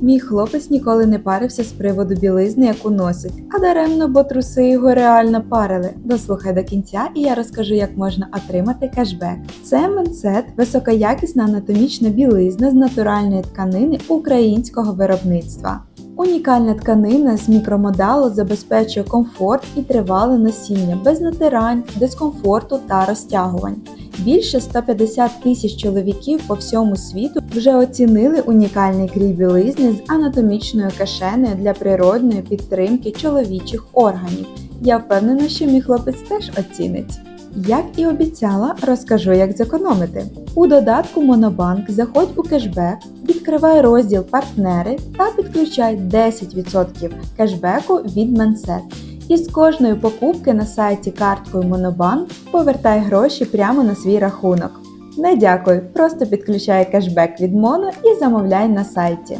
Мій хлопець ніколи не парився з приводу білизни, яку носить, а даремно, бо труси його реально парили. Дослухай до кінця, і я розкажу, як можна отримати кешбек. Це Менсет – високоякісна анатомічна білизна з натуральної тканини українського виробництва. Унікальна тканина з мікромодалу забезпечує комфорт і тривале носіння без натирань, дискомфорту та розтягувань. Більше 150 тисяч чоловіків по всьому світу вже оцінили унікальний крій білизни з анатомічною кишенею для природної підтримки чоловічих органів. Я впевнена, що мій хлопець теж оцінить. Як і обіцяла, розкажу, як зекономити. У додатку Монобанк заходь у кешбек, відкривай розділ Партнери та підключай 10% кешбеку від Менсет. І з кожної покупки на сайті карткою Монобанк повертай гроші прямо на свій рахунок. Не дякую, просто підключай кешбек від Моно і замовляй на сайті.